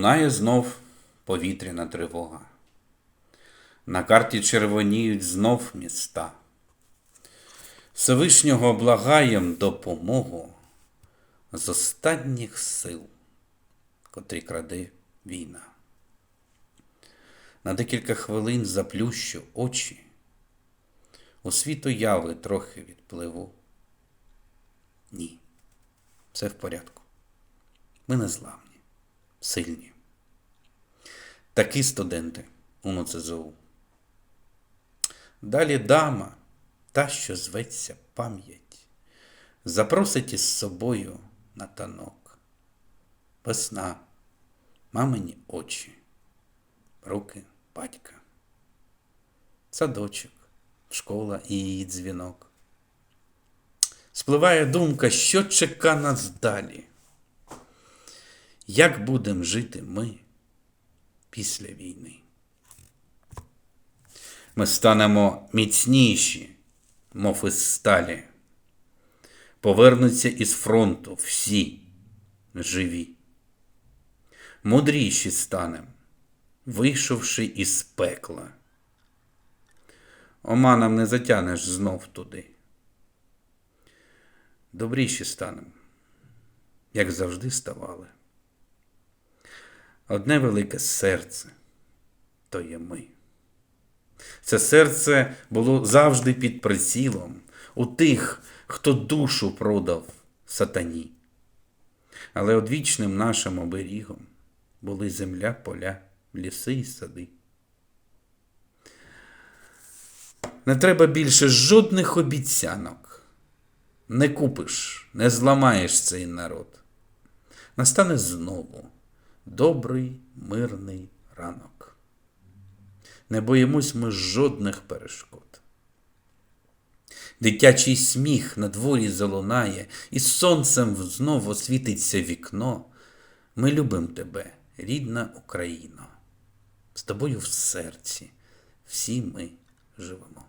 Лунає знов повітряна тривога. На карті червоніють знов міста. Всевишнього благаєм допомогу з останніх сил, котрі краде війна. На декілька хвилин заплющу очі, у світ уяви трохи відпливу. Ні, все в порядку. Ми не зламні, сильні. Такі студенти у НУЦЗУ. Далі дама, та, що зветься пам'ять, запросить із собою на танок. Весна, мамині очі, руки батька, садочок, школа і її дзвінок. Спливає думка, що чека нас далі. Як будемо жити ми після війни? Ми станемо міцніші, мов із сталі. Повернуться із фронту всі живі. Мудріші станем, вийшовши із пекла. Оманом не затянеш знов туди. Добріші станем, як завжди ставали. Одне велике серце то є ми. Це серце було завжди під прицілом у тих, хто душу продав сатані. Але одвічним нашим оберігом були земля, поля, ліси і сади. Не треба більше жодних обіцянок. Не купиш, не зламаєш цей народ. Настане знову добрий мирний ранок. Не боїмось ми жодних перешкод. Дитячий сміх на дворі залунає, і сонцем знов освітиться вікно. Ми любимо тебе, рідна Україно. З тобою в серці всі ми живемо.